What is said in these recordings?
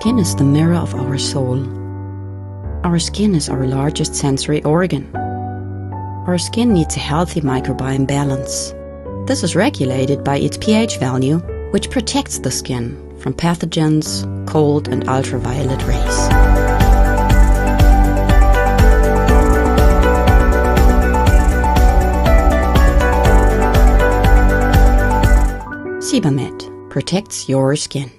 Skin is the mirror of our soul. Our skin is our largest sensory organ. Our skin needs a healthy microbiome balance. This is regulated by its pH value, which protects the skin from pathogens, cold, and ultraviolet rays. Sebamed protects your skin.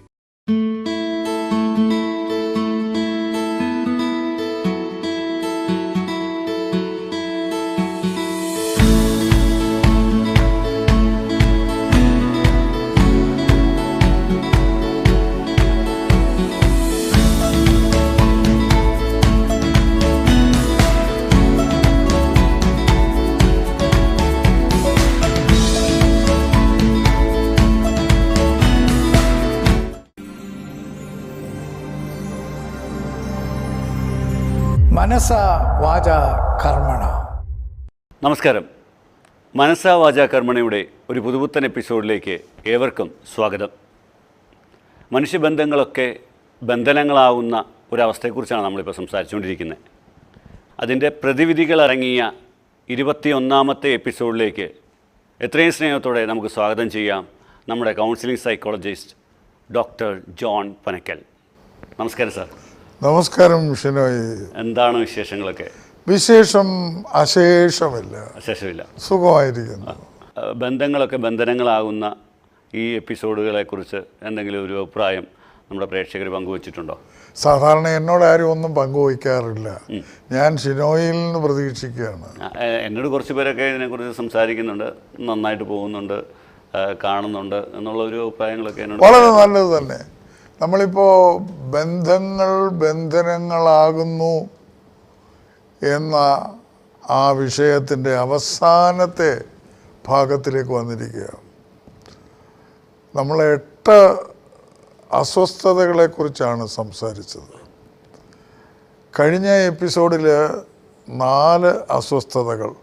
വാച കർമ്മണ നമസ്കാരം. മനസ്സാ വാച കർമ്മണയുടെ ഒരു പുതുപുത്തൻ എപ്പിസോഡിലേക്ക് ഏവർക്കും സ്വാഗതം. മനുഷ്യബന്ധങ്ങളൊക്കെ ബന്ധനങ്ങളാവുന്ന ഒരവസ്ഥയെക്കുറിച്ചാണ് നമ്മളിപ്പോൾ സംസാരിച്ചുകൊണ്ടിരിക്കുന്നത്. അതിന്റെ പ്രതിവിധികളടങ്ങിയ ഇരുപത്തിയൊന്നാമത്തെ എപ്പിസോഡിലേക്ക് എത്രയും സ്നേഹത്തോടെ നമുക്ക് സ്വാഗതം ചെയ്യാം നമ്മുടെ counselling psychologist doctor John Panakkal. നമസ്കാരം സാർ. നമസ്കാരം ഷിനോയ്. എന്താണ് വിശേഷങ്ങളൊക്കെ? വിശേഷം അശേഷമില്ല. അശേഷമില്ല. സുഖമായിരിക്കുന്നു. ബന്ധങ്ങളൊക്കെ ബന്ധനങ്ങളാകുന്ന ഈ എപ്പിസോഡുകളെ കുറിച്ച് എന്തെങ്കിലും ഒരു അഭിപ്രായം നമ്മുടെ പ്രേക്ഷകർ പങ്കുവച്ചിട്ടുണ്ടോ? സാധാരണ എന്നോട് ആരും ഒന്നും പങ്കുവയ്ക്കാറില്ല. ഞാൻ ഷിനോയിൽ നിന്ന് പ്രതീക്ഷിക്കുകയാണ്. എന്നോട് കുറച്ച് പേരൊക്കെ ഇതിനെക്കുറിച്ച് സംസാരിക്കുന്നുണ്ട് നന്നായിട്ട് പോകുന്നുണ്ട് കാണുന്നുണ്ട് എന്നുള്ള ഒരു അഭിപ്രായങ്ങളൊക്കെ എന്നോട് വളരെ നല്ലത് തന്നെ. നമ്മളിപ്പോൾ ബന്ധങ്ങൾ ബന്ധനങ്ങളാകുന്നു എന്ന ആ വിഷയത്തിന്റെ അവസാനത്തെ ഭാഗത്തിലേക്ക് വന്നിരിക്കുകയാണ്. നമ്മൾ എട്ട് അസ്വസ്ഥതകളെക്കുറിച്ചാണ് സംസാരിച്ചത്. കഴിഞ്ഞ എപ്പിസോഡിൽ നാല് അസ്വസ്ഥതകൾ.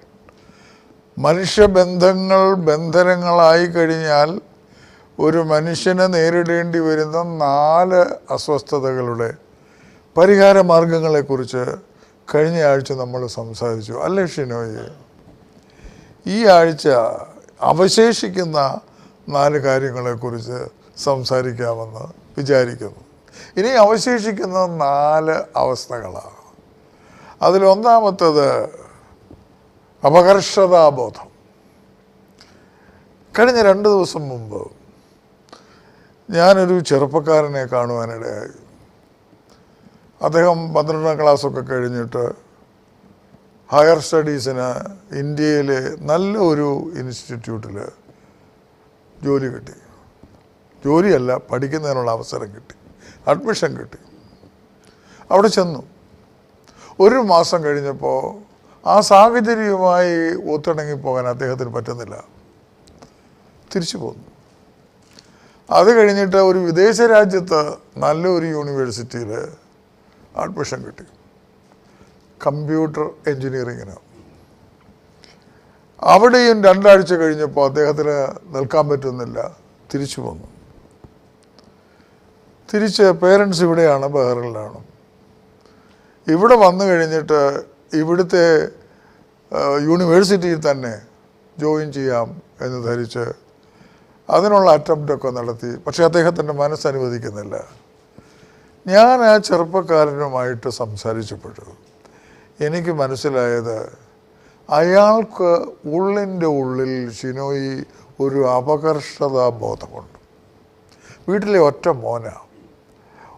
മനുഷ്യബന്ധങ്ങൾ ബന്ധനങ്ങളായി കഴിഞ്ഞാൽ ഒരു മനുഷ്യന് നേരിടേണ്ടി വരുന്ന നാല് അസ്വസ്ഥതകളുടെ പരിഹാര മാർഗങ്ങളെക്കുറിച്ച് കഴിഞ്ഞ ആഴ്ച നമ്മൾ സംസാരിച്ചു. അല്ലേ ഷിനോയ്? ഈ ആഴ്ച അവശേഷിക്കുന്ന നാല് കാര്യങ്ങളെക്കുറിച്ച് സംസാരിക്കാമെന്ന് വിചാരിക്കുന്നു. ഇനി അവശേഷിക്കുന്ന നാല് അവസ്ഥകളാണ്. അതിലൊന്നാമത്തത് അപകർഷതാബോധം. കഴിഞ്ഞ രണ്ട് ദിവസം മുമ്പ് ഞാനൊരു ചെറുപ്പക്കാരനെ കാണുവാനിടയായി. അദ്ദേഹം പന്ത്രണ്ടാം ക്ലാസ്സൊക്കെ കഴിഞ്ഞിട്ട് ഹയർ സ്റ്റഡീസിന് ഇന്ത്യയിലെ നല്ല ഒരു ഇൻസ്റ്റിറ്റ്യൂട്ടിൽ ജോലി കിട്ടി. ജോലിയല്ല പഠിക്കുന്നതിനുള്ള അവസരം കിട്ടി. അഡ്മിഷൻ കിട്ടി. അവിടെ ചെന്നു. ഒരു മാസം കഴിഞ്ഞപ്പോൾ ആ സാഹചര്യവുമായി ഒത്തിണങ്ങി പോകാൻ അദ്ദേഹത്തിന് പറ്റുന്നില്ല. തിരിച്ചു പോന്നു. അത് കഴിഞ്ഞിട്ട് ഒരു വിദേശ രാജ്യത്ത് നല്ലൊരു യൂണിവേഴ്സിറ്റിയിൽ അഡ്മിഷൻ കിട്ടി. കമ്പ്യൂട്ടർ എൻജിനീയറിങ്ങിന്. അവിടെയും രണ്ടാഴ്ച കഴിഞ്ഞപ്പോൾ അദ്ദേഹത്തിന് നിൽക്കാൻ പറ്റുന്നില്ല. തിരിച്ചു വന്നു. തിരിച്ച് പേരൻസ് ഇവിടെയാണ് ബഹറിലാണ് ഇവിടെ വന്നു കഴിഞ്ഞിട്ട് ഇവിടുത്തെ യൂണിവേഴ്സിറ്റിയിൽ തന്നെ ജോയിൻ ചെയ്യാം എന്ന് ധരിച്ച് അതിനുള്ള അറ്റംപ്റ്റൊക്കെ നടത്തി. പക്ഷെ അദ്ദേഹത്തിന്റെ മനസ്സ് അനുവദിക്കുന്നില്ല ഞാൻ ആ ചെറുപ്പക്കാരനുമായിട്ട് സംസാരിച്ചപ്പോഴും എനിക്ക് മനസ്സിലായത് അയാൾക്ക് ഉള്ളിന്റെ ഉള്ളിൽ ഷിനോയി ഒരു അപകർഷതാ ബോധമുണ്ട്. വീട്ടിലെ ഒറ്റ മോനാണ്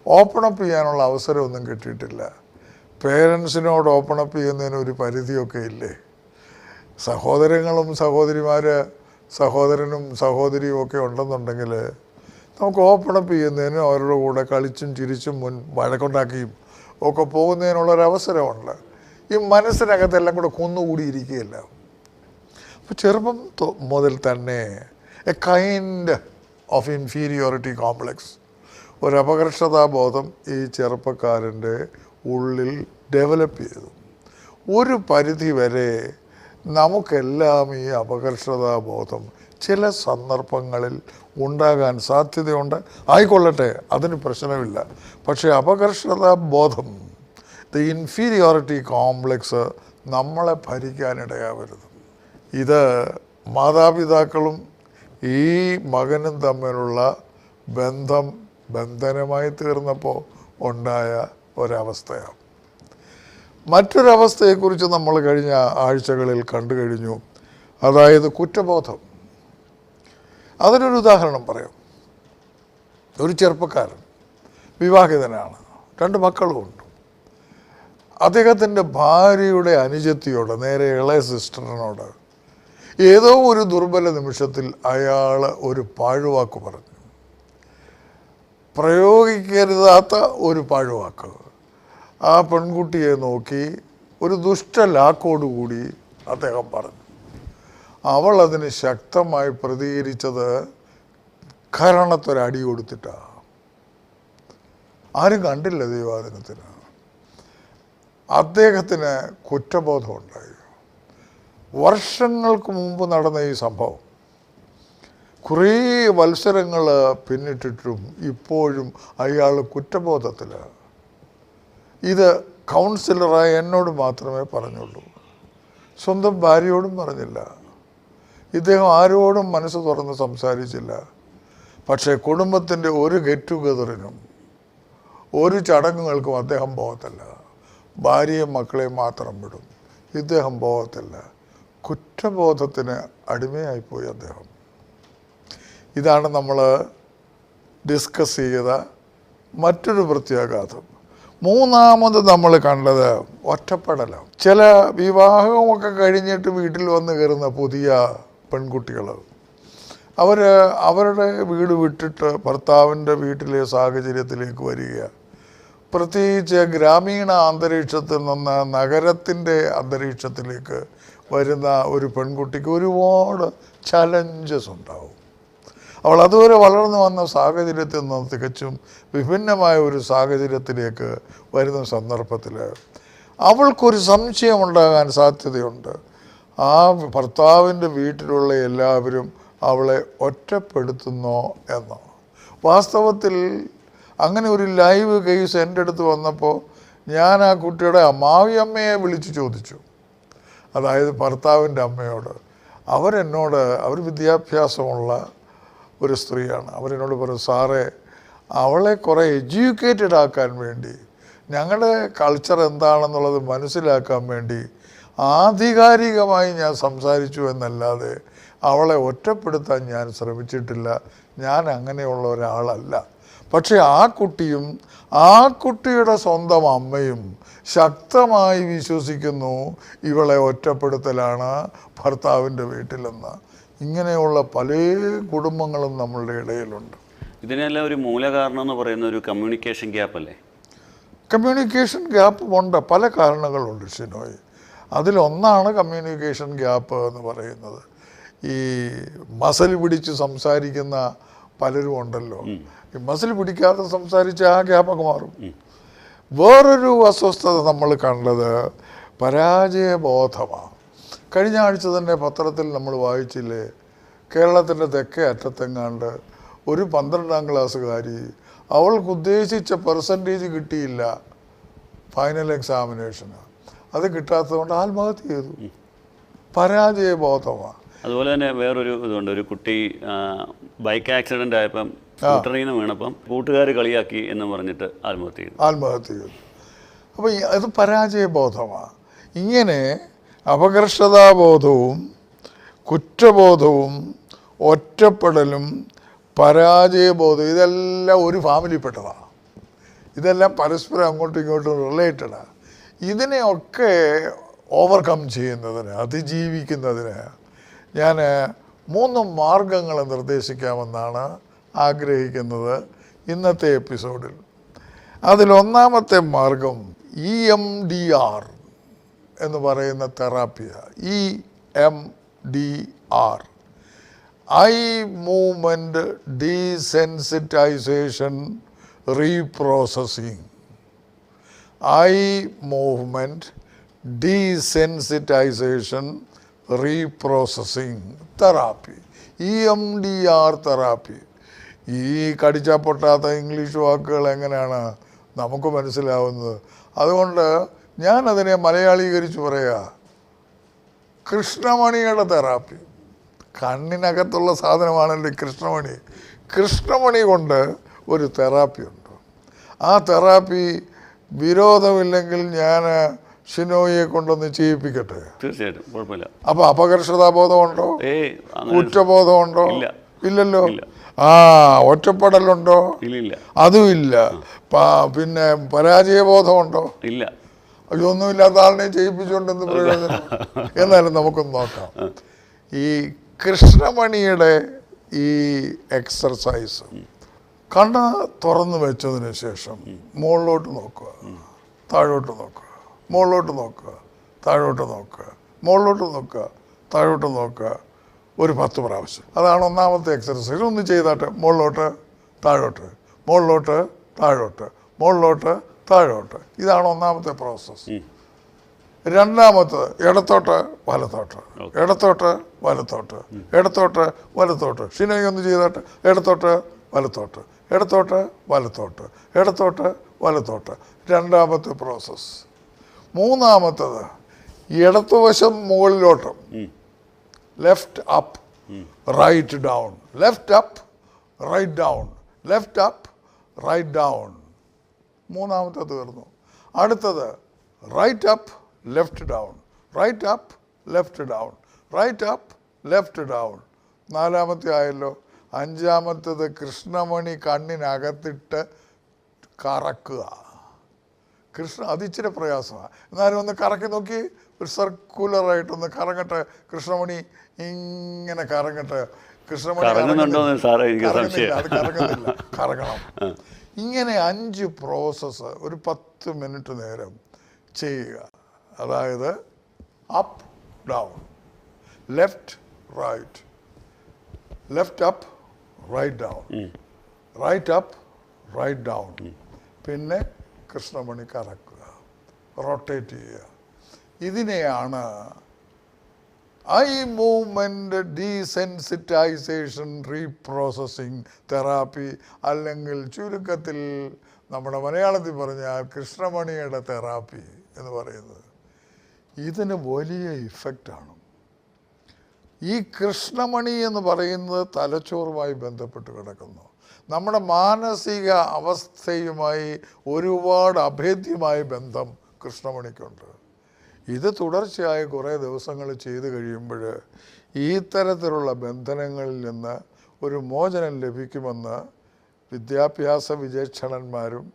ഓപ്പൺ അപ്പ് ചെയ്യാനുള്ള അവസരമൊന്നും കിട്ടിയിട്ടില്ല. പേരൻസിനോട് ഓപ്പൺ അപ്പ് ചെയ്യുന്നതിന് ഒരു പരിധിയൊക്കെ ഇല്ലേ? സഹോദരങ്ങളും സഹോദരിമാർ സഹോദരനും സഹോദരിയും ഒക്കെ ഉണ്ടെന്നുണ്ടെങ്കിൽ നമുക്ക് ഓപ്പൺ അപ്പ് ചെയ്യുന്നതിനും അവരുടെ കൂടെ കളിച്ചും ചിരിച്ചും മുൻ വഴക്കുണ്ടാക്കിയും ഒക്കെ പോകുന്നതിനുള്ളൊരവസരമുണ്ട്. ഈ മനസ്സിനകത്തെല്ലാം കൂടെ കുന്നുകൂടിയിരിക്കുകയില്ല. അപ്പോൾ ചെറുപ്പം മുതൽ തന്നെ a kind of inferiority complex ഒരു അപകർഷതാബോധം ഈ ചെറുപ്പക്കാരന്റെ ഉള്ളിൽ ഡെവലപ്പ് ചെയ്തു. ഒരു പരിധി വരെ നമുക്കെല്ലാം ഈ അപകർഷതാബോധം ചില സന്ദർഭങ്ങളിൽ ഉണ്ടാകാൻ സാധ്യതയുണ്ട്. ആയിക്കൊള്ളട്ടെ അതിന് പ്രശ്നമില്ല. പക്ഷേ അപകർഷതാബോധം ദ ഇൻഫീരിയോറിറ്റി കോംപ്ലക്സ് നമ്മളെ ഭരിക്കാനിടയാവരുത്. ഇത് മാതാപിതാക്കളും ഈ മകനും തമ്മിലുള്ള ബന്ധം ബന്ധനമായി തീർന്നപ്പോൾ ഉണ്ടായ ഒരവസ്ഥയാണ്. മറ്റൊരവസ്ഥയെക്കുറിച്ച് നമ്മൾ കഴിഞ്ഞ ആഴ്ചകളിൽ കണ്ടു കഴിഞ്ഞു. അതായത് കുറ്റബോധം. അതിനൊരു ഉദാഹരണം പറയാം. ഒരു ചെറുപ്പക്കാരൻ വിവാഹിതനാണ്. രണ്ട് മക്കളുമുണ്ട്. അദ്ദേഹത്തിന്റെ ഭാര്യയുടെ അനുജത്തിയോട് നേരെ ഇളയ സിസ്റ്ററിനോട് ഏതോ ഒരു ദുർബല നിമിഷത്തിൽ അയാൾ ഒരു പാഴുവാക്ക് പറഞ്ഞു. പ്രയോഗിക്കരുതാത്ത ഒരു പാഴുവാക്ക്. ആ പെൺകുട്ടിയെ നോക്കി ഒരു ദുഷ്ടലാക്കോടുകൂടി അദ്ദേഹം പറഞ്ഞു. അവൾ അതിന് ശക്തമായി പ്രതികരിച്ചത് കരണത്തൊരടി കൊടുത്തിട്ടാണ് ആരും കണ്ടില്ല ദൈവാദിനത്തിന് അദ്ദേഹത്തിന് കുറ്റബോധം ഉണ്ടായി. വർഷങ്ങൾക്ക് മുമ്പ് നടന്ന ഈ സംഭവം. കുറേ മത്സരങ്ങൾ പിന്നിട്ടിട്ടും ഇപ്പോഴും അയാൾ കുറ്റബോധത്തിലാണ്. ഇത് കൗൺസിലറായ എന്നോട് മാത്രമേ പറഞ്ഞുള്ളൂ. സ്വന്തം ഭാര്യയോടും പറഞ്ഞില്ല. ഇദ്ദേഹം ആരോടും മനസ്സ് തുറന്ന് സംസാരിച്ചില്ല. പക്ഷേ കുടുംബത്തിന്റെ ഒരു ഗെറ്റ് ടുഗദറിനും ഒരു ചടങ്ങുകൾക്കും അദ്ദേഹം പോകത്തില്ല. ഭാര്യയും മക്കളെയും മാത്രം വിടും. ഇദ്ദേഹം പോകത്തില്ല. കുറ്റബോധത്തിന് അടിമയായിപ്പോയി അദ്ദേഹം. ഇതാണ് നമ്മൾ ഡിസ്കസ് ചെയ്ത മറ്റൊരു പ്രത്യാഘാതം. മൂന്നാമത് നമ്മൾ കണ്ടത് ഒറ്റപ്പെടലാണ്. ചില വിവാഹമൊക്കെ കഴിഞ്ഞിട്ട് വീട്ടിൽ വന്ന് കയറുന്ന പുതിയ പെൺകുട്ടികൾ. അവർ അവരുടെ വീട് വിട്ടിട്ട് ഭർത്താവിന്റെ വീട്ടിലെ സാഹചര്യത്തിലേക്ക് വരിക. പ്രത്യേകിച്ച് ഗ്രാമീണ അന്തരീക്ഷത്തിൽ നിന്ന് നഗരത്തിന്റെ അന്തരീക്ഷത്തിലേക്ക് വരുന്ന ഒരു പെൺകുട്ടിക്ക് ഒരുപാട് ചലഞ്ചസ് ഉണ്ടാവും. അവൾ അതുവരെ വളർന്നു വന്ന സാഹചര്യത്തിൽ നിന്ന് തികച്ചും വിഭിന്നമായ ഒരു സാഹചര്യത്തിലേക്ക് വരുന്ന സന്ദർഭത്തിൽ അവൾക്കൊരു സംശയമുണ്ടാകാൻ സാധ്യതയുണ്ട്. ആ ഭർത്താവിന്റെ വീട്ടിലുള്ള എല്ലാവരും അവളെ ഒറ്റപ്പെടുത്തുന്നോ എന്ന്. വാസ്തവത്തിൽ അങ്ങനെ ഒരു ലൈവ് കേസ് എന്റെ അടുത്ത് വന്നപ്പോൾ ഞാൻ ആ കുട്ടിയുടെ അമ്മാവിയമ്മയെ വിളിച്ചു ചോദിച്ചു. അതായത് ഭർത്താവിന്റെ അമ്മയോട്. അവരെന്നോട് അവർ വിദ്യാഭ്യാസമുള്ള ഒരു സ്ത്രീയാണ്. അവരെന്നോട് പറഞ്ഞു സാറേ അവളെ കുറേ എഡ്യൂക്കേറ്റഡ് ആക്കാൻ വേണ്ടി ഞങ്ങളുടെ കൾച്ചർ എന്താണെന്നുള്ളത് മനസ്സിലാക്കാൻ വേണ്ടി ആധികാരികമായി ഞാൻ സംസാരിച്ചു എന്നല്ലാതെ അവളെ ഒറ്റപ്പെടുത്താൻ ഞാൻ ശ്രമിച്ചിട്ടില്ല. ഞാൻ അങ്ങനെയുള്ള ഒരാളല്ല. പക്ഷേ ആ കുട്ടിയും ആ കുട്ടിയുടെ സ്വന്തം അമ്മയും ശക്തമായി വിശ്വസിക്കുന്നു ഇവളെ ഒറ്റപ്പെടുത്തലാണ് ഭർത്താവിന്റെ വീട്ടിലെന്ന്. ഇങ്ങനെയുള്ള പല കുടുംബങ്ങളും നമ്മളുടെ ഇടയിലുണ്ട്. ഇതിനെല്ലാം ഒരു മൂലകാരണം എന്ന് പറയുന്ന ഒരു കമ്മ്യൂണിക്കേഷൻ ഗ്യാപ്പ് അല്ലേ? കമ്മ്യൂണിക്കേഷൻ ഗ്യാപ്പ് ഉണ്ട്. പല കാരണങ്ങളുണ്ട് ഷിനോയ്. അതിലൊന്നാണ് കമ്മ്യൂണിക്കേഷൻ ഗ്യാപ്പ് എന്ന് പറയുന്നത്. ഈ മസിൽ പിടിച്ച് സംസാരിക്കുന്ന പലരും ഉണ്ടല്ലോ. ഈ മസിൽ പിടിക്കാതെ സംസാരിച്ച് ആ ഗ്യാപ്പൊക്കെ മാറും. വേറൊരു അസ്വസ്ഥത നമ്മൾ കണ്ടത് പരാജയബോധമാണ്. കഴിഞ്ഞ ആഴ്ച തന്നെ പത്രത്തിൽ നമ്മൾ വായിച്ചില്ലേ? കേരളത്തിന്റെ തെക്കേ അറ്റത്തെങ്ങാണ്ട് ഒരു പന്ത്രണ്ടാം ക്ലാസ്സുകാരി അവൾക്ക് ഉദ്ദേശിച്ച പെർസെന്റേജ് കിട്ടിയില്ല ഫൈനൽ എക്സാമിനേഷന് അത് കിട്ടാത്തതുകൊണ്ട് ആത്മഹത്യ ചെയ്തു. പരാജയ പരാജയബോധമാണ് അതുപോലെ തന്നെ വേറൊരു ഇതുണ്ട്. ഒരു കുട്ടി ബൈക്ക് ആക്സിഡന്റ് ആയപ്പം സ്കൂട്ടറിൽ നിന്ന് വീണപ്പം കൂട്ടുകാർ കളിയാക്കി എന്ന് പറഞ്ഞിട്ട് ആത്മഹത്യ ചെയ്തു. ആത്മഹത്യ ചെയ്തു. അപ്പോൾ അത് പരാജയ പരാജയബോധമാണ് ഇങ്ങനെ അപകർഷതാബോധവും കുറ്റബോധവും ഒറ്റപ്പെടലും പരാജയബോധം ഇതെല്ലാം ഒരു ഫാമിലിപ്പെട്ടതാണ് ഇതെല്ലാം പരസ്പരം അങ്ങോട്ടും ഇങ്ങോട്ടും റിലേറ്റഡാണ് ഇതിനെയൊക്കെ ഓവർകം ചെയ്യുന്നതിന് അതിജീവിക്കുന്നതിന് ഞാൻ മൂന്ന് മാർഗങ്ങൾ നിർദ്ദേശിക്കാമെന്നാണ് ആഗ്രഹിക്കുന്നത് ഇന്നത്തെ എപ്പിസോഡിൽ അതിലൊന്നാമത്തെ മാർഗം ഇ എം ഡി ആർ എന്ന് പറയുന്ന തെറാപ്പിയ E M D R. Eye movement desensitisation reprocessing. Eye movement desensitisation reprocessing. Therapy E M D R therapy. ഈ കടിച്ചാൽ പൊട്ടാത്ത ഇംഗ്ലീഷ് വാക്കുകൾ എങ്ങനെയാണ് നമുക്ക് മനസ്സിലാവുന്നത്? അതുകൊണ്ട് ഞാൻ അതിനെ മലയാളീകരിച്ച് പറയുക കൃഷ്ണമണിയുടെ തെറാപ്പി. കണ്ണിനകത്തുള്ള സാധനമാണല്ലേ കൃഷ്ണമണി. കൃഷ്ണമണി കൊണ്ട് ഒരു തെറാപ്പി ഉണ്ട്. ആ തെറാപ്പി വിരോധമില്ലെങ്കിൽ ഞാൻ ഷിനോയെ കൊണ്ടൊന്ന് ചെയ്യിപ്പിക്കട്ടെ? തീർച്ചയായിട്ടും കുഴപ്പമില്ല. അപ്പൊ അപകർഷതാബോധമുണ്ടോ? ഏയ് അങ്ങനെ കുറ്റബോധമുണ്ടോ? ഇല്ല. ഇല്ലല്ലോ? ആ ഒറ്റപ്പെടലുണ്ടോ? അതും ഇല്ല. പിന്നെ പരാജയബോധമുണ്ടോ? ഇല്ല. ഇതൊന്നുമില്ലാത്ത ആളിനെ ചെയ്യിപ്പിച്ചുകൊണ്ടെന്ന് പ്രയോജനം? എന്നാലും നമുക്കൊന്ന് നോക്കാം. ഈ കൃഷ്ണമണിയുടെ ഈ എക്സർസൈസ് കണ്ണ് തുറന്നു വെച്ചതിന് ശേഷം മുകളിലോട്ട് നോക്കുക താഴോട്ട് നോക്കുക മുകളിലോട്ട് നോക്കുക താഴോട്ട് നോക്കുക മുകളിലോട്ട് നോക്കുക താഴോട്ട് നോക്കുക ഒരു പത്ത് പ്രാവശ്യം. അതാണ് ഒന്നാമത്തെ എക്സർസൈസ് ഒന്ന് ചെയ്താട്ടെ മുകളിലോട്ട് താഴോട്ട് മുകളിലോട്ട് താഴോട്ട് മുകളിലോട്ട് താഴോട്ട്. ഇതാണ് ഒന്നാമത്തെ പ്രോസസ്സ് രണ്ടാമത്തത് ഇടത്തോട്ട് വലത്തോട്ട്. ഇടത്തോട്ട് വലത്തോട്ട്. ഇടത്തോട്ട് വലത്തോട്ട്. ഷിനോയ് ഒന്ന് ചെയ്തോട്ട് ഇടത്തോട്ട് വലത്തോട്ട്. ഇടത്തോട്ട് വലത്തോട്ട്. ഇടത്തോട്ട് വലത്തോട്ട്. രണ്ടാമത്തെ പ്രോസസ്സ് മൂന്നാമത്തത് ഇടത്തുവശം മുകളിലോട്ട് left up right down left up right down left up right down മൂന്നാമത്തെ തീർന്നു അടുത്തത് right up left down right up left down right up left down നാലാമത്തെ ആയല്ലോ. അഞ്ചാമത്തത് കൃഷ്ണമണി കണ്ണിനകത്തിട്ട് കറക്കുക. കൃഷ്ണ അതിച്ചിരി പ്രയാസമാണ് എന്നാലും ഒന്ന് കറക്കി നോക്കി ഒരു സർക്കുലറായിട്ടൊന്ന് കറങ്ങട്ടെ. കൃഷ്ണമണി ഇങ്ങനെ കറങ്ങട്ടെ. കൃഷ്ണമണി കറങ്ങുന്നുണ്ടോ സാറേ എനിക്ക് സംശയം. കറങ്ങണം. ഇങ്ങനെ അഞ്ച് പ്രോസസ്സ് ഒരു പത്ത് മിനിറ്റ് നേരം ചെയ്യുക. അതായത് up down left right left up right down right up right down പിന്നെ കൃഷ്ണമണി കറക്കുക. റൊട്ടേറ്റ് ചെയ്യുക. ഇതിനെയാണ് eye movement desensitisation reprocessing therapy അല്ലെങ്കിൽ ചുരുക്കത്തിൽ നമ്മുടെ മലയാളത്തിൽ പറഞ്ഞാൽ കൃഷ്ണമണിയുടെ തെറാപ്പി എന്ന് പറയുന്നത്. ഇതിന് വലിയ ഇഫക്റ്റാണ്. ഈ കൃഷ്ണമണി എന്ന് പറയുന്നത് തലച്ചോറുമായി ബന്ധപ്പെട്ട് കിടക്കുന്നു. നമ്മുടെ മാനസിക അവസ്ഥയുമായി ഒരുപാട് അഭേദ്യമായ ബന്ധം കൃഷ്ണമണിക്കുണ്ട്. ഇത് തുടർച്ചയായി കുറേ ദിവസങ്ങൾ ചെയ്തു കഴിയുമ്പോൾ ഈ തരത്തിലുള്ള ബന്ധനങ്ങളിൽ നിന്ന് ഒരു മോചനം ലഭിക്കുമെന്ന് വിദ്യാഭ്യാസ വിചക്ഷണന്മാരും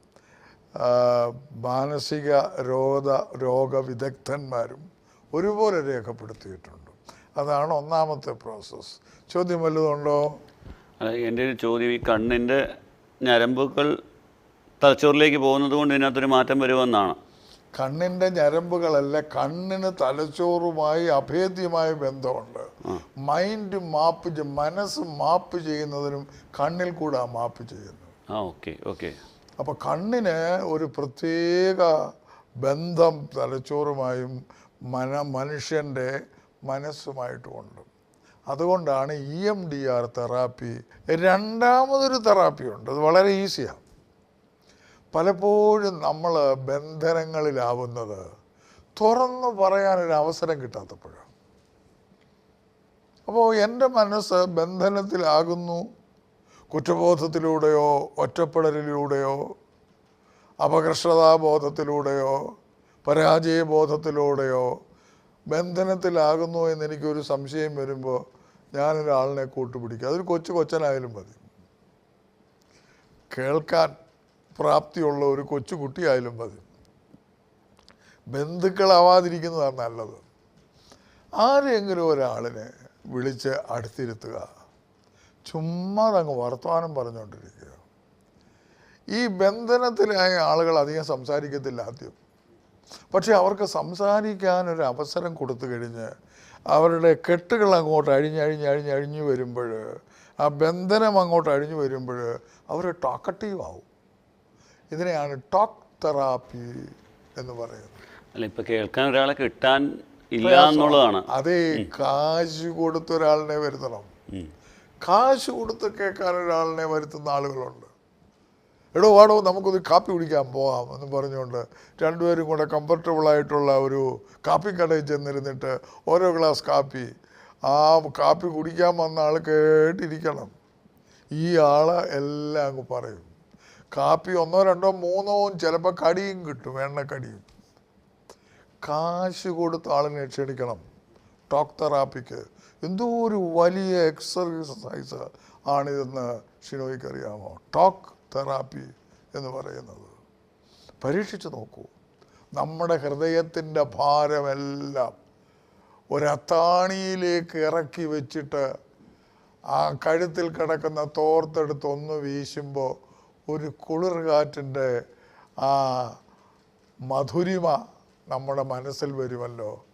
മാനസിക രോഗ രോഗവിദഗ്ധന്മാരും ഒരുപോലെ രേഖപ്പെടുത്തിയിട്ടുണ്ട്. അതാണ് ഒന്നാമത്തെ പ്രോസസ്സ് ചോദ്യം വല്ലതുണ്ടോ എന്റെ ഒരു ചോദ്യം ഈ കണ്ണിന്റെ ഞരമ്പുകൾ തലച്ചോറിലേക്ക് പോകുന്നത് കൊണ്ട് ഇതിനകത്തൊരു മാറ്റം വരുമെന്നാണ്. കണ്ണിന്റെ ഞരമ്പുകളല്ല കണ്ണിന് തലച്ചോറുമായി അഭേദ്യമായ ബന്ധമുണ്ട്. മൈൻഡ് മാപ്പ് മനസ്സ് മാപ്പ് ചെയ്യുന്നതിനും കണ്ണിൽ കൂടെ മാപ്പ് ചെയ്യുന്നു അപ്പോൾ കണ്ണിന് ഒരു പ്രത്യേക ബന്ധം തലച്ചോറുമായും മന മനുഷ്യന്റെ മനസ്സുമായിട്ടുമുണ്ട്. അതുകൊണ്ടാണ് E M D R therapy രണ്ടാമതൊരു തെറാപ്പി ഉണ്ട്. അത് വളരെ ഈസിയാണ് പലപ്പോഴും നമ്മൾ ബന്ധനങ്ങളിലാവുന്നത് തുറന്നു പറയാനൊരു അവസരം കിട്ടാത്തപ്പോഴാണ് അപ്പോൾ എന്റെ മനസ്സ് ബന്ധനത്തിലാകുന്നു കുറ്റബോധത്തിലൂടെയോ ഒറ്റപ്പെടലിലൂടെയോ അപകർഷതാബോധത്തിലൂടെയോ പരാജയബോധത്തിലൂടെയോ ബന്ധനത്തിലാകുന്നു എന്നെനിക്കൊരു സംശയം വരുമ്പോൾ ഞാനൊരാളിനെ കൂട്ടുപിടിക്കും. അതൊരു കൊച്ചു കൊച്ചനായാലും മതി. കേൾക്കാൻ പ്രാപ്തിയുള്ള ഒരു കൊച്ചുകുട്ടിയായാലും മതി. ബന്ധുക്കളാവാതിരിക്കുന്നതാണ് നല്ലത്. ആരെങ്കിലും ഒരാളിനെ വിളിച്ച് അടുത്തിരുത്തുക. ചുമ്മാ അങ്ങ് വർത്തമാനം പറഞ്ഞുകൊണ്ടിരിക്കുക. ഈ ബന്ധനത്തിലായ ആളുകൾ അധികം സംസാരിക്കത്തില്ല ആദ്യം. പക്ഷേ അവർക്ക് സംസാരിക്കാനൊരു അവസരം കൊടുത്തു കഴിഞ്ഞ് അവരുടെ കെട്ടുകൾ അങ്ങോട്ട് അഴിഞ്ഞഴിഞ്ഞ് അഴിഞ്ഞഴിഞ്ഞ് അഴിഞ്ഞു വരുമ്പോൾ ആ ബന്ധനം അങ്ങോട്ട് അഴിഞ്ഞു വരുമ്പോൾ അവർ ടോക്കട്ടീവ് ആവും. ഇതിനെയാണ് ടോക്ക് തെറാപ്പി എന്ന് പറയുന്നത്. അല്ല ഇപ്പൊ കേൾക്കാൻ ഒരാളെ കിട്ടാൻ ഇല്ല എന്നുള്ളതാണ്. അതേ കാശ് കൊടുത്തൊരാളിനെ വരുത്തണം. ഉം. കാശ് കൊടുത്ത് കേൾക്കാൻ ഒരാളിനെ വരുത്തുന്ന ആളുകളുണ്ട്. എടോ വാടോ നമുക്കൊന്ന് കാപ്പി കുടിക്കാൻ പോവാം എന്ന് പറഞ്ഞുകൊണ്ട് രണ്ടുപേരും കൂടെ കംഫർട്ടബിൾ ആയിട്ടുള്ള ഒരു കാപ്പി കടയിൽ ചെന്നിരുന്നിട്ട് ഓരോ ഗ്ലാസ് കാപ്പി. ആ കാപ്പി കുടിക്കാൻ വന്ന ആൾ കേട്ടിരിക്കണം. ഈ ആളെ എല്ലാം അങ്ങ് പറയും. കാപ്പി ഒന്നോ രണ്ടോ മൂന്നോ ചിലപ്പോൾ കടിയും കിട്ടും എണ്ണക്കടിയും. കാശ് കൊടുത്ത് ആളിനെ ക്ഷണിക്കണം. ടോക്ക് തെറാപ്പിക്ക് എന്തോ ഒരു വലിയ എക്സർസൈസ് ആണിതെന്ന് ഷിനോയ്ക്ക് അറിയാമോ ടോക്ക് തെറാപ്പി എന്ന് പറയുന്നത്. പരീക്ഷിച്ച് നോക്കൂ. നമ്മുടെ ഹൃദയത്തിന്റെ ഭാരമെല്ലാം ഒരത്താണിയിലേക്ക് ഇറക്കി വെച്ചിട്ട് ആ കഴുത്തിൽ കിടക്കുന്ന തോർത്തെടുത്ത് ഒന്ന് വീശുമ്പോൾ ഒരു കുളിർകാറ്റിന്റെ ആ മധുരിമ നമ്മുടെ മനസ്സിൽ വരുമല്ലോ.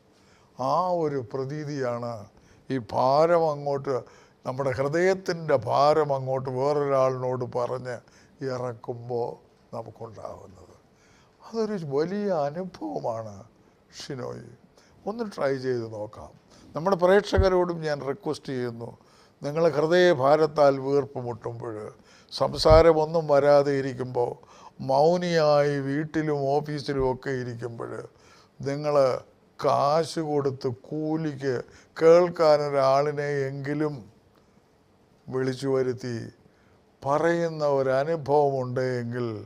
ആ ഒരു പ്രതീതിയാണ് ഈ ഭാരം അങ്ങോട്ട് നമ്മുടെ ഹൃദയത്തിന്റെ ഭാരം അങ്ങോട്ട് വേറൊരാളിനോട് പറഞ്ഞ് ഇറക്കുമ്പോൾ നമുക്കുണ്ടാകുന്നത് അതൊരു വലിയ അനുഭവമാണ് ഷിനോയി. ഒന്ന് ട്രൈ ചെയ്ത് നോക്കാം. നമ്മുടെ പ്രേക്ഷകരോടും ഞാൻ റിക്വസ്റ്റ് ചെയ്യുന്നു നിങ്ങൾ ഹൃദയഭാരത്താൽ വീർപ്പ് മുട്ടുമ്പോൾ സംസാരമൊന്നും വരാതെ ഇരിക്കുമ്പോൾ മൗനിയായി വീട്ടിലും ഓഫീസിലും ഒക്കെ ഇരിക്കുമ്പോൾ നിങ്ങൾ കാശ് കൊടുത്ത് കൂലിക്ക് കേൾക്കാൻ ഒരാളിനെ എങ്കിലും വിളിച്ചു വരുത്തി പറയുന്ന ഒരനുഭവമുണ്ട് എങ്കിൽ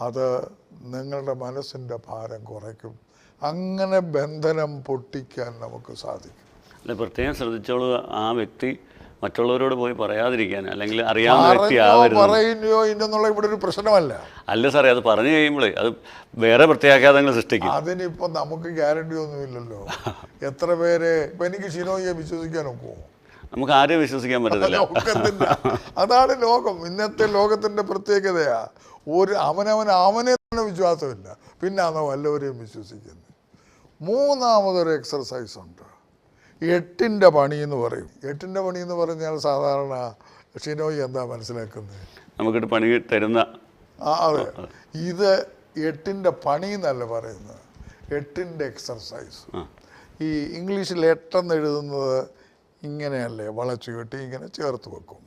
അത് നിങ്ങളുടെ മനസ്സിന്റെ ഭാരം കുറയ്ക്കും. അങ്ങനെ ബന്ധനം പൊട്ടിക്കാൻ നമുക്ക് സാധിക്കും. അല്ല പ്രത്യേകം ശ്രദ്ധിച്ചോളൂ ആ വ്യക്തി മറ്റുള്ളവരോട് പോയി പറയാതിരിക്കാൻ അല്ലെങ്കിൽ അറിയാവുന്ന വ്യക്തി പറയുകയോ ഇല്ലെന്നുള്ള ഇവിടെ ഒരു പ്രശ്നമല്ല. അല്ല സാറേ അത് പറഞ്ഞു കഴിയുമ്പോഴേ അത് വേറെ പ്രത്യാഘാതങ്ങൾ സൃഷ്ടിക്കും. അതിനിപ്പോ നമുക്ക് ഗ്യാരണ്ടി ഒന്നുമില്ലല്ലോ. എത്ര പേരെ ഇപ്പൊ എനിക്ക് ഷിനോയെ വിശ്വസിക്കാൻ ഒക്കുമോ നമുക്ക് ആരെയും വിശ്വസിക്കാൻ പറ്റത്തില്ല. അതാണ് ലോകം. ഇന്നത്തെ ലോകത്തിന്റെ പ്രത്യേകതയാ. ഒരു അവനവൻ അവനെ തന്നെ വിശ്വാസമില്ല. പിന്നെ അതോ വല്ലവരെയും വിശ്വസിക്കുന്നു. മൂന്നാമതൊരു എക്സർസൈസ് ഉണ്ട്. എട്ടിന്റെ പണി എന്ന് പറയും. എട്ടിന്റെ പണി എന്ന് പറഞ്ഞാൽ സാധാരണ ഷിനോയ് എന്താ മനസ്സിലാക്കുന്നത്? നമുക്കിട്ട് പണി തരുന്ന ആ അതെ. ഇത് എട്ടിന്റെ പണി എന്നല്ല പറയുന്നത്. എട്ടിന്റെ എക്സർസൈസ് ഈ ഇംഗ്ലീഷിൽ എട്ടെന്ന് എഴുതുന്നത് ഇങ്ങനെയല്ലേ? വളച്ചു കെട്ടി ഇങ്ങനെ ചേർത്ത് വെക്കും.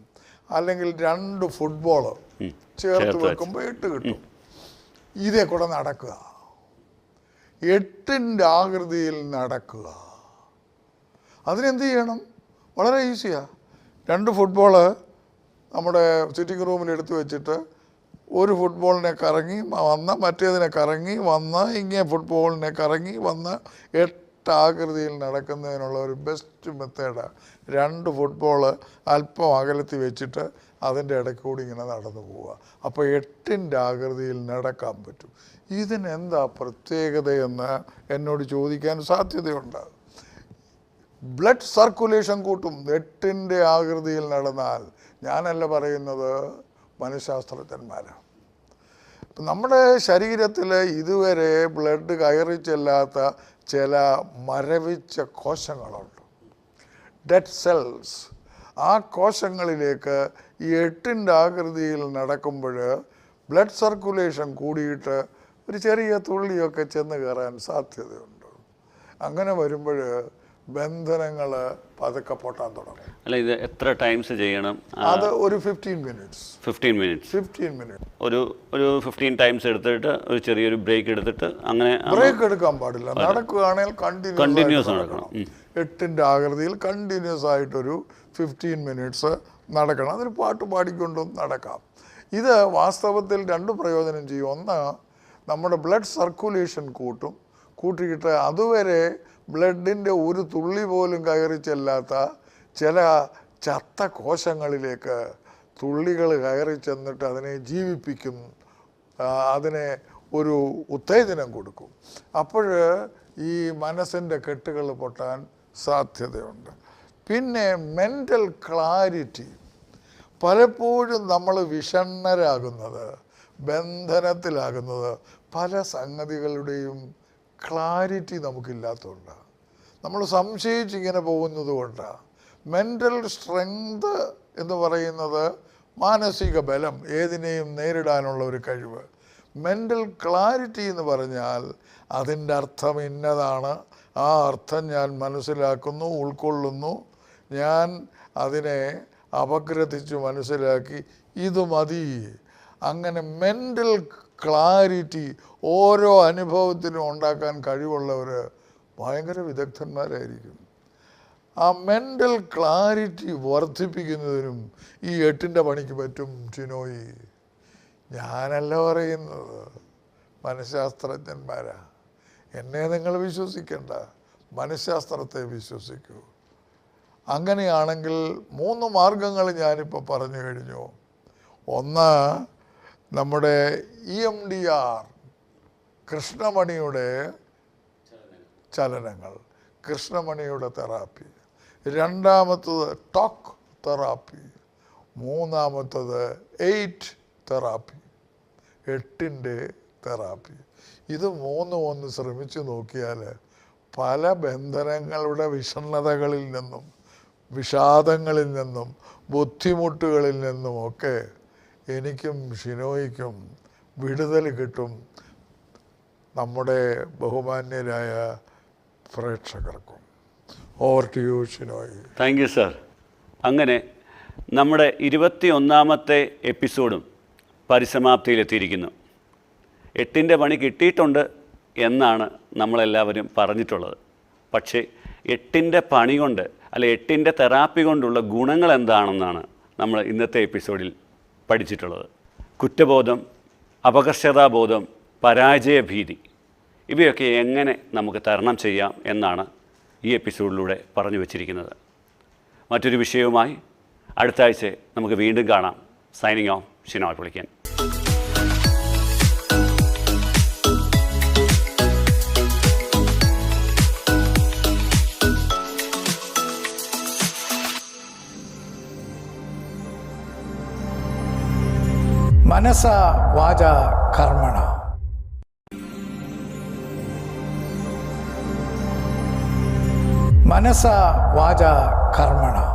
അല്ലെങ്കിൽ രണ്ട് ഫുട്ബോൾ ചേർത്ത്. വെക്കുമ്പോൾ എട്ട് കിട്ടും. ഇതേ കൂടെ നടക്കുക. എട്ടിന്റെ ആകൃതിയിൽ നടക്കുക. അതിനെന്ത് ചെയ്യണം? വളരെ ഈസിയാണ് രണ്ട് ഫുട്ബോൾ നമ്മുടെ സിറ്റിംഗ് റൂമിൽ എടുത്തു വെച്ചിട്ട് ഒരു ഫുട്ബോളിനെ കറങ്ങി വന്ന് മറ്റേതിനെ കറങ്ങി വന്ന് ഇങ്ങനെ ഫുട്ബോളിനെ കറങ്ങി വന്ന് എട്ടാകൃതിയിൽ നടക്കുന്നതിനുള്ള ഒരു ബെസ്റ്റ് മെത്തേഡാണ് രണ്ട് ഫുട്ബോൾ അല്പം അകലത്തി വെച്ചിട്ട് അതിന്റെ ഇടയ്ക്കൂടി ഇങ്ങനെ നടന്നു പോവുക. അപ്പോൾ എട്ടിന്റെ ആകൃതിയിൽ നടക്കാൻ പറ്റും. ഇതിനെന്താ പ്രത്യേകതയെന്ന് എന്നോട് ചോദിക്കാൻ സാധ്യതയുണ്ട്. ബ്ലഡ് സർക്കുലേഷൻ കൂട്ടും. എട്ടിന്റെ ആകൃതിയിൽ നടന്നാൽ ഞാനല്ല പറയുന്നത് മനഃശാസ്ത്രജ്ഞന്മാരാണ് നമ്മുടെ ശരീരത്തിൽ ഇതുവരെ ബ്ലഡ് കയറി ചെല്ലാത്ത ചില മരവിച്ച കോശങ്ങളുണ്ട്. ഡെഡ് സെൽസ് ആ കോശങ്ങളിലേക്ക് ഈ എട്ടിന്റെ ആകൃതിയിൽ നടക്കുമ്പോൾ ബ്ലഡ് സർക്കുലേഷൻ കൂടിയിട്ട് ഒരു ചെറിയ തുള്ളിയൊക്കെ ചെന്ന് കയറാൻ സാധ്യതയുണ്ട്. അങ്ങനെ വരുമ്പോൾ ബന്ധനങ്ങൾ പതുക്കെ പൊട്ടാൻ തുടങ്ങും. അല്ല ഇത് എത്ര ടൈംസ് ചെയ്യണം? അത് ഒരു fifteen minutes fifteen minutes fifteen minute ഒരു ഒരു ഫിഫ്റ്റീൻ ടൈംസ് എടുത്തിട്ട് ഒരു ചെറിയൊരു ബ്രേക്ക് എടുത്തിട്ട് അങ്ങനെ ബ്രേക്ക് എടുക്കാൻ പാടില്ല. നടക്കുകയാണെങ്കിൽ കണ്ടിന്യൂ കണ്ടിന്യൂസ് നടക്കണം. എട്ടിന്റെ ആകൃതിയിൽ കണ്ടിന്യൂസ് ആയിട്ടൊരു ഫിഫ്റ്റീൻ മിനിറ്റ്സ് നടക്കണം. അതൊരു പാട്ട് പാടിക്കൊണ്ടും നടക്കാം. ഇത് വാസ്തവത്തിൽ രണ്ട് പ്രയോജനം ചെയ്യും. ഒന്ന് നമ്മുടെ ബ്ലഡ് സർക്കുലേഷൻ കൂട്ടും. കൂട്ടിയിട്ട് അതുവരെ ബ്ലഡിന്റെ ഒരു തുള്ളി പോലും കയറി ചെല്ലാത്ത ചില ചത്ത കോശങ്ങളിലേക്ക് തുള്ളികൾ കയറി ചെന്നിട്ട് അതിനെ ജീവിപ്പിക്കും അതിനെ ഒരു ഉത്തേജനം കൊടുക്കും. അപ്പോൾ ഈ മനസ്സിന്റെ കെട്ടുകൾ പൊട്ടാൻ സാധ്യതയുണ്ട്. പിന്നെ മെന്റൽ ക്ലാരിറ്റി പലപ്പോഴും നമ്മൾ വിഷണ്ണരാകുന്നത് ബന്ധനത്തിലാകുന്നത് പല സംഗതികളുടെയും ക്ലാരിറ്റി നമുക്കില്ലാത്തതുകൊണ്ടാണ് നമ്മൾ സംശയിച്ചിങ്ങനെ പോകുന്നത് കൊണ്ടാണ് മെന്റൽ സ്ട്രെങ്ത് എന്ന് പറയുന്നത് മാനസിക ബലം ഏതിനെയും നേരിടാനുള്ള ഒരു കഴിവ്. മെന്റൽ ക്ലാരിറ്റി എന്ന് പറഞ്ഞാൽ അതിന്റെ അർത്ഥം ഇന്നതാണ്. ആ അർത്ഥം ഞാൻ മനസ്സിലാക്കുന്നു ഉൾക്കൊള്ളുന്നു. ഞാൻ അതിനെ അപഗ്രഥിച്ച് മനസ്സിലാക്കി ഇത് മതി. അങ്ങനെ മെന്റൽ ക്ലാരിറ്റി ഓരോ അനുഭവത്തിലും ഉണ്ടാക്കാൻ കഴിവുള്ളവർ ഭയങ്കര വിദഗ്ധന്മാരായിരിക്കും. ആ മെന്റൽ ക്ലാരിറ്റി വർദ്ധിപ്പിക്കുന്നതിനും ഈ എട്ടിന്റെ പണിക്ക് പറ്റും ചിനോയി ഞാനല്ല പറയുന്നത്. മനഃശാസ്ത്രജ്ഞന്മാരാ. എന്നെ നിങ്ങൾ വിശ്വസിക്കേണ്ട. മനഃശാസ്ത്രത്തെ വിശ്വസിക്കൂ. അങ്ങനെയാണെങ്കിൽ മൂന്ന് മാർഗങ്ങൾ ഞാനിപ്പോൾ പറഞ്ഞു കഴിഞ്ഞു. ഒന്ന് നമ്മുടെ ഇ എം ഡി ആർ കൃഷ്ണമണിയുടെ ചലനങ്ങൾ കൃഷ്ണമണിയുടെ തെറാപ്പി. രണ്ടാമത്തത് ടോക്ക് തെറാപ്പി. മൂന്നാമത്തത് എയ്റ്റ് തെറാപ്പി. എട്ടിന്റെ തെറാപ്പി. ഇത് മൂന്നും ഒന്ന് ശ്രമിച്ചു നോക്കിയാൽ പല ബന്ധനങ്ങളുടെ വിഷണ്ണതകളിൽ നിന്നും വിഷാദങ്ങളിൽ നിന്നും ബുദ്ധിമുട്ടുകളിൽ നിന്നുമൊക്കെ എനിക്കും ഷിനോയ്ക്കും വിടുതൽ കിട്ടും നമ്മുടെ ബഹുമാന്യരായ പ്രേക്ഷകർക്കും. Over to you Shinoy thank you sir അങ്ങനെ നമ്മുടെ ഇരുപത്തി ഒന്നാമത്തെ എപ്പിസോഡും പരിസമാപ്തിയിലെത്തിയിരിക്കുന്നു. എട്ടിന്റെ പണി കിട്ടിയിട്ടുണ്ട് എന്നാണ് നമ്മളെല്ലാവരും പറഞ്ഞിട്ടുള്ളത്. പക്ഷേ എട്ടിന്റെ പണി കൊണ്ട് അല്ലെ എട്ടിന്റെ തെറാപ്പി കൊണ്ടുള്ള ഗുണങ്ങൾ എന്താണെന്നാണ് നമ്മൾ ഇന്നത്തെ എപ്പിസോഡിൽ പഠിച്ചിട്ടുള്ളത്. കുറ്റബോധം അപകർഷതാബോധം പരാജയഭീതി ഇവയൊക്കെ എങ്ങനെ നമുക്ക് തരണം ചെയ്യാം എന്നാണ് ഈ എപ്പിസോഡിലൂടെ പറഞ്ഞു വച്ചിരിക്കുന്നത്. മറ്റൊരു വിഷയവുമായി അടുത്ത ആഴ്ച നമുക്ക് വീണ്ടും കാണാം. സൈനിങ് ഓഫ് ഷിനോയ് പുളിക്കൻ മനസ വാച കർമ്മണ. മനസ വാച കർമ്മണ.